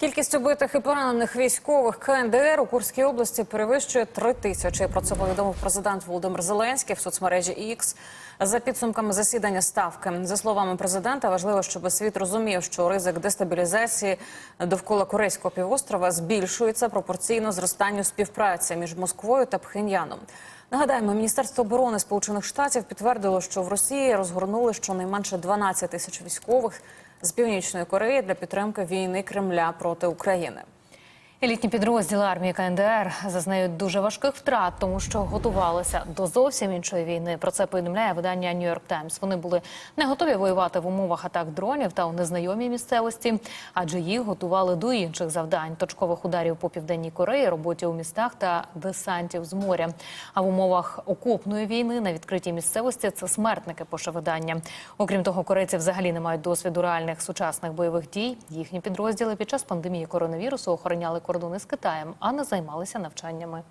Кількість убитих і поранених військових КНДР у Курській області перевищує три тисячі. Про це повідомив президент Володимир Зеленський в соцмережі X. За підсумками засідання ставки, за словами президента, важливо, щоб світ розумів, що ризик дестабілізації довкола Корейського півострова збільшується пропорційно зростанню співпраці між Москвою та Пхеньяном. Нагадаємо, Міністерство оборони Сполучених Штатів підтвердило, що в Росії розгорнули щонайменше 12 тисяч військових з північної Кореї для підтримки війни Кремля проти України. Елітні підрозділи армії КНДР зазнають дуже важких втрат, тому що готувалися до зовсім іншої війни. Про це повідомляє видання York Times. Вони були не готові воювати в умовах атак дронів та у незнайомій місцевості, адже їх готували до інших завдань точкових ударів по південній Кореї, роботі у містах та десантів з моря. А в умовах окопної війни на відкритій місцевості це смертники. Пише видання. Окрім того, корейці взагалі не мають досвіду реальних сучасних бойових дій. Їхні підрозділи під час пандемії коронавірусу охороняли кордони з Китаєм, а не займалися навчаннями.